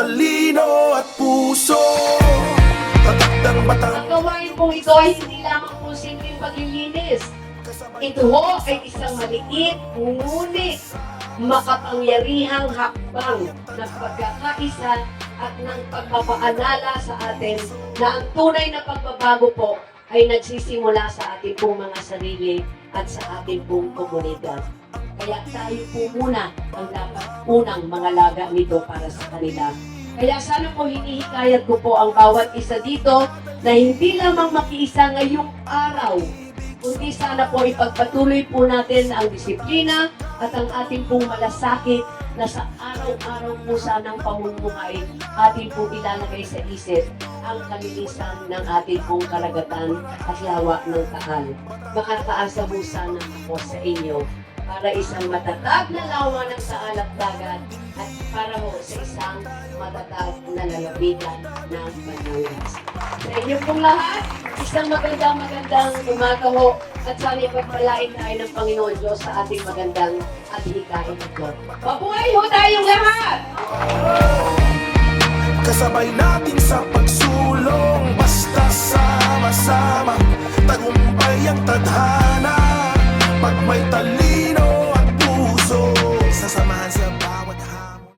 talino at puso Tatak ng batang Ang gawain po ito ay hindi lamang po simpleng paglilinis. Ito ho ay isang maliit, ngunit makapangyarihang hakbang ng pagkakaisa at ng pagpapaalala sa atin na ang tunay na pagbabago po ay nagsisimula sa ating pong mga sarili at sa ating pong komunidad. Kaya tayo po muna ang dapat unang mga laga nito para sa kanila. Kaya sana po hinihikayat ko po ang bawat isa dito na hindi lamang makiisa ngayong araw, kundi sana po ipagpatuloy po natin ang disiplina at ang ating pong malasakit na sa araw-araw po sanang pamumuhay ating pong ilalagay sa isip ang kalinisan ng ating pong karagatan at lawa ng taal. Makakaasa po sana ako sa inyo para isang matatag na lawa ng taal at dagat at para ho sa isang matatag na lalawigan ng Batangas. Sa inyo pong lahat, isang magandang magandang umaga ho at sana ipagpalain tayo ng Panginoon Diyos sa ating magandang at hikain ito. Mabuhay ho tayong lahat! Kasabay natin sa pagsulong Basta sama-sama Tagumpay ang tadhana Pag may talino